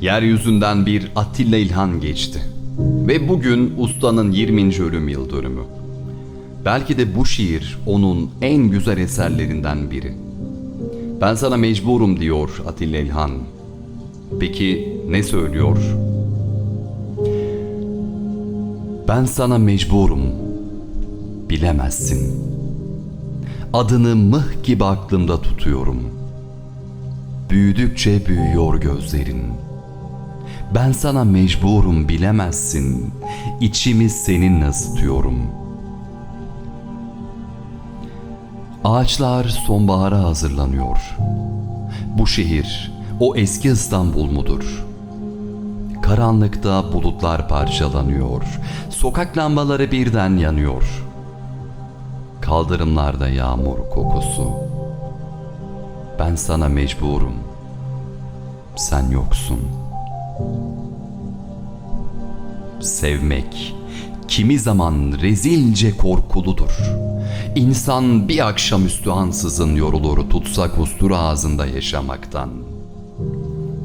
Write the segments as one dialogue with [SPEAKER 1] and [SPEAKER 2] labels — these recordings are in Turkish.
[SPEAKER 1] Yeryüzünden bir Atilla İlhan geçti. Ve bugün ustanın 20. ölüm yıl dönümü. Belki de bu şiir onun en güzel eserlerinden biri. Ben sana mecburum diyor Atilla İlhan. Peki ne söylüyor? Ben sana mecburum. Bilemezsin. Adını mıh gibi aklımda tutuyorum. Büyüdükçe büyüyor gözlerin. Ben sana mecburum bilemezsin. İçimi seninle ısıtıyorum. Ağaçlar sonbahara hazırlanıyor. Bu şehir o eski İstanbul mudur? Karanlıkta bulutlar parçalanıyor. Sokak lambaları birden yanıyor. Kaldırımlarda yağmur kokusu. Ben sana mecburum. Sen yoksun. Sevmek kimi zaman rezilce korkuludur. İnsan bir akşamüstü ansızın yorulur tutsak ustura ağzında yaşamaktan.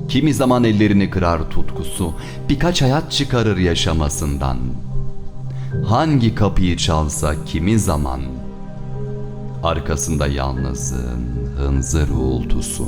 [SPEAKER 1] Kimi zaman ellerini kırar tutkusu, birkaç hayat çıkarır yaşamasından. Hangi kapıyı çalsa kimi zaman, arkasında yalnızlığın hınzır uğultusu.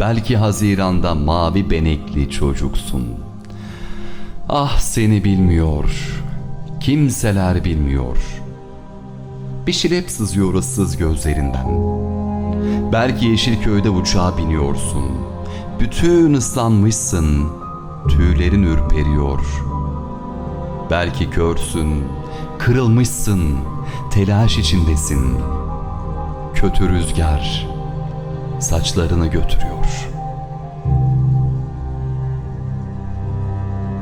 [SPEAKER 1] Belki Haziran'da mavi benekli çocuksun. Ah seni bilmiyor. Kimseler bilmiyor. Bir şilep sızıyor ıssız gözlerinden. Belki Yeşilköy'de uçağa biniyorsun. Bütün ıslanmışsın. Tüylerin ürperiyor. Belki körsün, kırılmışsın, telaş içindesin. Kötü rüzgar saçlarını götürüyor.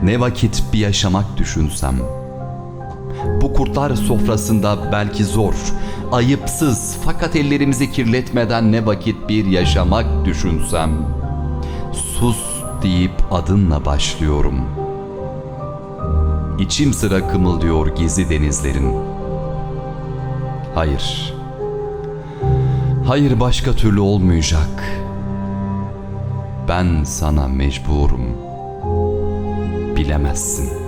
[SPEAKER 1] Ne vakit bir yaşamak düşünsem. Bu kurtlar sofrasında belki zor, ayıpsız fakat ellerimizi kirletmeden ne vakit bir yaşamak düşünsem. Sus deyip adınla başlıyorum. İçim sıra kımıldıyor gizli denizlerin. Hayır. Hayır başka türlü olmayacak. Ben sana mecburum. Bilemezsin.''